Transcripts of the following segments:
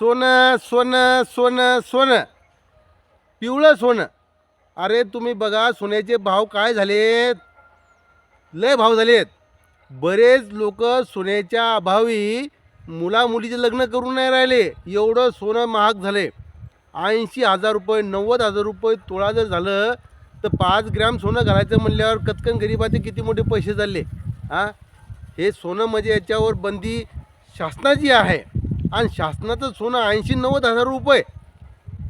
सोनं सोनं सोनं सोनं. पिवळं सोनं. अरे तुम्ही बघा सोन्याचे भाव काय झालेत? लय भाव झालेत. बरेच लोक सोन्याच्या अभावी मुलामुलीचे लग्न करून नाही राहिले. एवढं सोनं महाग झाले ऐंशी हजार रुपये नव्वद हजार रुपये तोळा जर झालं तर पाच ग्रॅम सोनं घालायचं म्हणल्यावर कतकन गरिबाचे किती मोठे पैसे झाले? हां हे सोनं म्हणजे याच्यावर बंदी शासनाची आहे. आणि शासनाचं सोनं ऐंशी नव्वद हजार रुपये.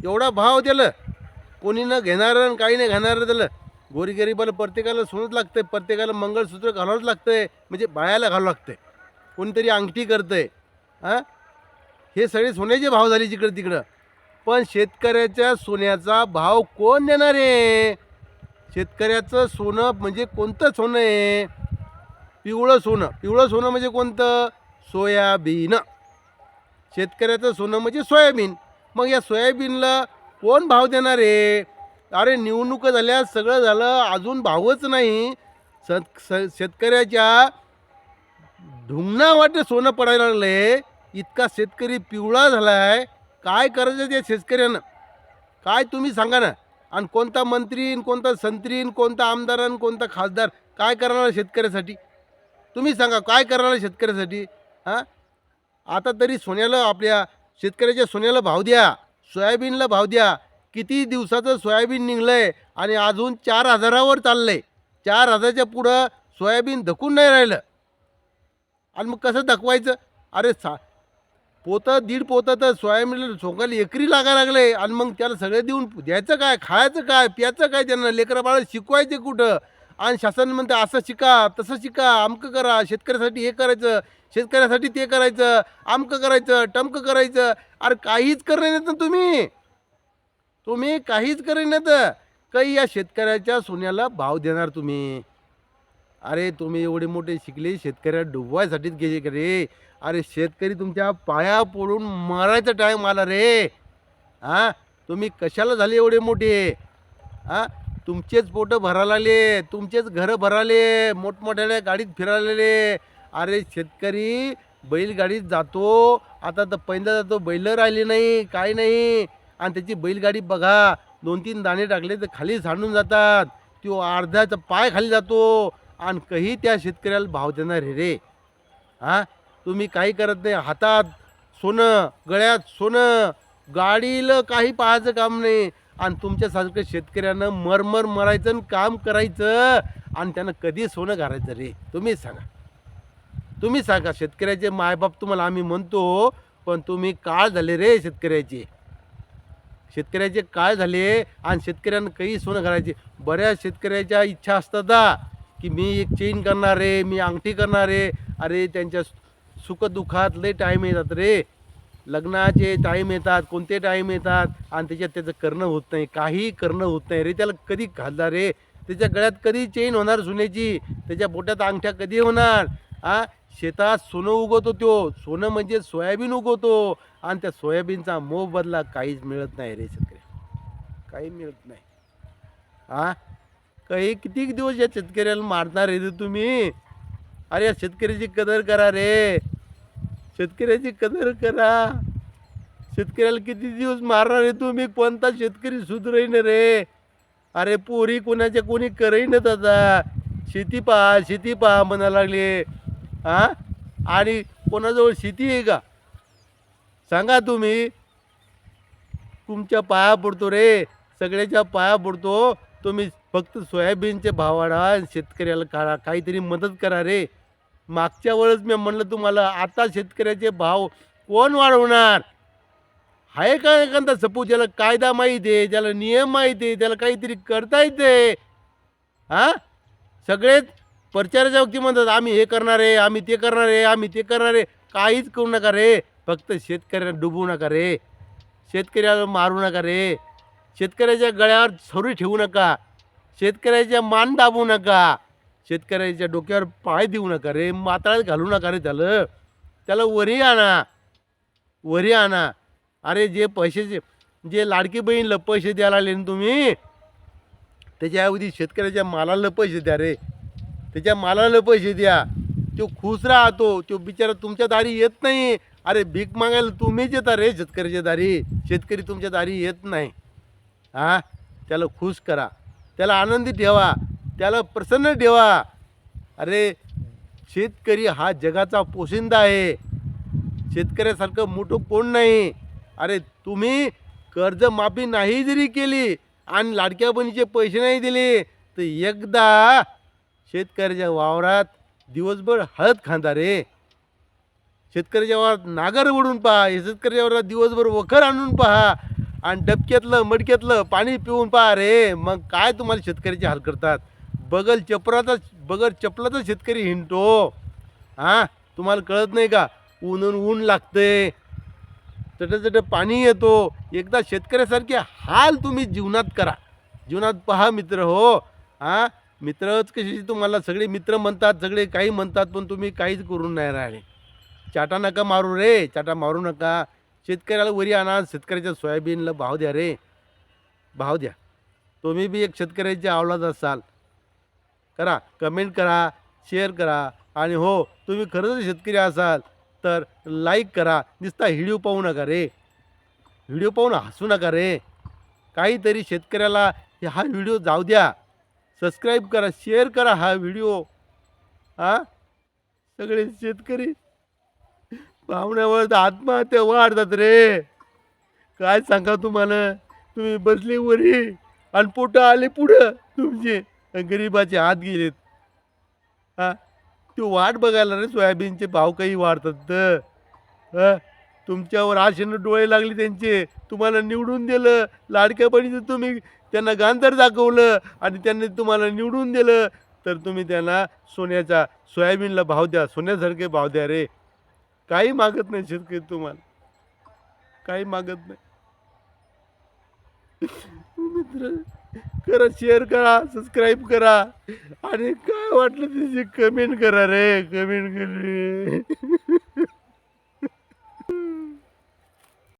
एवढा भाव त्याला कोणी न घेणारं आणि काही नाही घेणारं त्याला गोरीगरीबाला प्रत्येकाला सोनंच लागतंय प्रत्येकाला मंगळसूत्र घालावंच लागतंय म्हणजे बायाला घालावं लागतंय. कोणीतरी अंगठी करतंय हां? हे सगळे सोन्याचे भाव झाले जिकडं तिकडं. पण शेतकऱ्याच्या सोन्याचा भाव कोण देणार आहे? शेतकऱ्याचं सोनं म्हणजे कोणतं सोनं आहे? पिवळं सोनं. पिवळं सोनं म्हणजे कोणतं? सोयाबीन. शेतकऱ्याचं सोनं म्हणजे सोयाबीन. मग या सोयाबीनला कोण भाव देणार आहे अरे निवडणुका झाल्या सगळं झालं अजून भावच नाही. स शेतकऱ्याच्या ढुंगणा वाटे सोनं पडायला लागले इतका शेतकरी पिवळा झाला आहे काय करायचं त्या शेतकऱ्यानं? काय तुम्ही सांगा ना. आणि कोणता मंत्री कोणता संत्री कोणता आमदार आणि कोणता खासदार काय करणार शेतकऱ्यासाठी? तुम्ही सांगा काय करणार शेतकऱ्यासाठी? हां? आता तरी सोन्याला आपल्या शेतकऱ्याच्या सोन्याला भाव द्या सोयाबीनला भाव द्या. किती दिवसाचं सोयाबीन निघलं आहे आणि अजून चार हजारावर चाललं आहे चार हजारच्या पुढं सोयाबीन धकून नाही राहिलं. आणि मग कसं दाखवायचं अरे सा पोतं दीड पोतं तर सोयाबीनला सोंगायला एकरी लागायला लागले आणि मग त्याला सगळे देऊन द्यायचं काय खायचं काय प्यायचं काय त्यांना? लेकरं बाळा शिकवायचे कुठं? आणि शासन म्हणतं असं शिका तसं शिका अमकं करा शेतकऱ्यासाठी हे करायचं शेतकऱ्यासाठी ते करायचं आमकं करायचं टमकं करायचं. अरे काहीच करणे नाही तर तुम्ही. तुम्ही काहीच कर नाही तर. काही या शेतकऱ्याच्या सोन्याला भाव देणार तुम्ही. अरे तुम्ही एवढे मोठे शिकले शेतकऱ्या डुबवायसाठीच गेले का रे अरे शेतकरी तुमच्या पाया पडून मारायचा टाईम आला रे. हां? तुम्ही कशाला झाले एवढे मोठे? हां? तुमचेच पोटं भरालाले तुमचेच घरं भराले मोठमोठ्याल्या गाडीत फिरायलेले. अरे शेतकरी बैलगाडीत जातो आता तर पहिला जातो बैल राहिली नाही काही नाही. आणि त्याची बैलगाडी बघा दोन तीन दाणे टाकले तर खाली सांडून जातात. तो अर्ध्याचा पाय खाली जातो. आणि काही त्या शेतकऱ्याला भाव देणार रे. हां? तुम्ही काही करत नाही हातात सोनं गळ्यात सोनं गाडीला काही पाहायचं काम नाही. आणि तुमच्यासारखं शेतकऱ्यानं मरमर मरायचं आणि काम करायचं आणि त्यांना कधी सोनं घालायचं रे? तुम्हीच सांगा. तुम्ही सांगा शेतकऱ्याचे मायबाप तुम्हाला आम्ही म्हणतो पण तुम्ही काळ झाले रे शेतकऱ्याचे. शेतकऱ्याचे काय झाले आणि शेतकऱ्यांना काही सोनं घालायचे. बऱ्याच शेतकऱ्याच्या इच्छा असतात की मी एक चेन करणार रे मी अंगठी करणार रे. अरे त्यांच्या सुखदुःखात लय टाईम येतात रे. लग्नाचे टाईम येतात कोणते टाईम येतात आणि त्याच्यात त्याचं करणं होत नाही काही करणं होत नाही. रे त्याला कधी घालणार रे त्याच्या गळ्यात कधी चेन होणार सोन्याची त्याच्या बोटात अंगठ्या कधी होणार? आ? शेतात सोनं उगवतो तो. सोनं म्हणजे सोयाबीन उगवतो. आणि त्या सोयाबीनचा मोबदला काहीच मिळत नाही रे शेतकरी. काही मिळत नाही. आ? काही किती दिवस या शेतकऱ्याला मारणार रे रे तुम्ही? अरे या शेतकऱ्याची कदर करा रे. शेतकऱ्याची कदर करा. शेतकऱ्याला किती दिवस मारणार आहे तुम्ही? कोणता शेतकरी सुधरेन रे? अरे पोरी कोणाच्या कोणी करेनच आता शेती पहा शेती पहा म्हणायला लागले. हा आणि कोणाजवळ शेती आहे का? सांगा तुम्ही. तुमच्या पाया पडतो रे. सगळ्याच्या पाया पडतो. तुम्ही फक्त सोयाबीनचे भाव वाढवा शेतकऱ्याला काढा. काहीतरी मदत करा रे. मागच्या वेळेस मी म्हणलं तुम्हाला आता शेतकऱ्याचे भाव कोण वाढवणार? आहे का एखादा सपोज ज्याला कायदा माहीत आहे ज्याला नियम माहीत आहे त्याला काहीतरी करता येते? हां? सगळेच प्रचाराच्या वक्ती म्हणतात आम्ही हे करणार आहे आम्ही ते करणार आहे आम्ही ते करणार आहे. काहीच करू नका रे. फक्त शेतकऱ्यांना डुबू नका रे. शेतकऱ्याला मारू नका रे. शेतकऱ्याच्या गळ्यावर सरू ठेवू नका. शेतकऱ्याच्या मान दाबू नका. शेतकऱ्याच्या डोक्यावर पाय देऊ नका रे मातळ्यात घालू नका रे त्याला. त्याला वरी आणा वरी आणा. अरे जे पैशाचे जे लाडकी बहीणला पैसे द्यायला आले ना तुम्ही त्याच्याऐवजी शेतकऱ्याच्या मालाला पैसे द्या रे. त्याच्या मालाला पैसे द्या. तो खुश राहतो तो बिचारा तुमच्या दारी येत नाही. अरे भीक मागायला तुम्हीच येता रे शेतकऱ्याच्या दारी. शेतकरी तुमच्या दारी येत नाही. हा? त्याला खुश करा. त्याला आनंदी ठेवा. त्याला प्रसन्न ठेवा. अरे शेतकरी हा जगाचा पोशिंदा आहे. शेतकऱ्यासारखं मोठं कोण नाही? अरे तुम्ही कर्जमाफी नाही जरी केली आणि लाडक्या बहिणीचे पैसे नाही दिले तर एकदा शेतकऱ्याच्या वावरात दिवसभर हळद खांदा रे. शेतकऱ्याच्या वावरात नागर ओढून पहा. हे शेतकऱ्याच्या वावरात दिवसभर वखर आणून पहा. आणि डबक्यातलं मडक्यातलं पाणी पिऊन पहा रे. मग काय तुम्हाला शेतकऱ्याचे हाल करतात? बगल चपराचा बगल चपलाचा शेतकरी हिंडतो. हां? तुम्हाला कळत नाही का? ऊन ऊन लागते चट चट पाणी येतो. एकदा शेतकऱ्यासारखे हाल तुम्ही जीवनात करा. जीवनात पहा मित्र हो. हां? मित्रच कशी तुम्हाला सगळे मित्र म्हणतात सगळे काही म्हणतात पण तुम्ही काहीच करून नाही राहिले. चाटा नका मारू रे. चाटा मारू नका. शेतकऱ्याला वरी आणा. शेतकऱ्याच्या सोयाबीनला भाव द्या रे. भाव द्या. तुम्ही बी एक शेतकऱ्याची आवलाद असाल. करा कमेंट करा शेअर करा. आणि हो तुम्ही खरंच शेतकरी असाल तर लाईक करा. नुसता व्हिडिओ पाहू नका रे. व्हिडिओ पाहून हसू नका रे. काहीतरी शेतकऱ्याला हा व्हिडिओ जाऊ द्या. सबस्क्राईब करा शेअर करा हा व्हिडिओ हा सगळे शेतकरी पाहुण्यावर तर आत्महत्या वाढतात रे. काय सांगा तुम्हाला? तुम्ही बसले वरी आणि पोटं आले पुढं तुमचे. गरिबाचे हात गेलेत. हां? तो वाट बघायला रे सोयाबीनचे भाव काही वाढतात तर हां? तुमच्यावर आशेनं डोळे लागले त्यांचे. तुम्हाला निवडून दिलं. लाडक्या तुम्ही त्यांना गांधर दाखवलं आणि त्यांनी तुम्हाला निवडून दिलं. तर तुम्ही त्यांना सोन्याचा सोयाबीनला भाव द्या. सोन्यासारखे भाव द्या रे. काही मागत नाही शेतकरी तुम्हाला. काही मागत नाही. मित्र करा शेअर करा सबस्क्राईब करा. आणि काय वाटलं तिची कमेंट करा रे कमेंट कर रे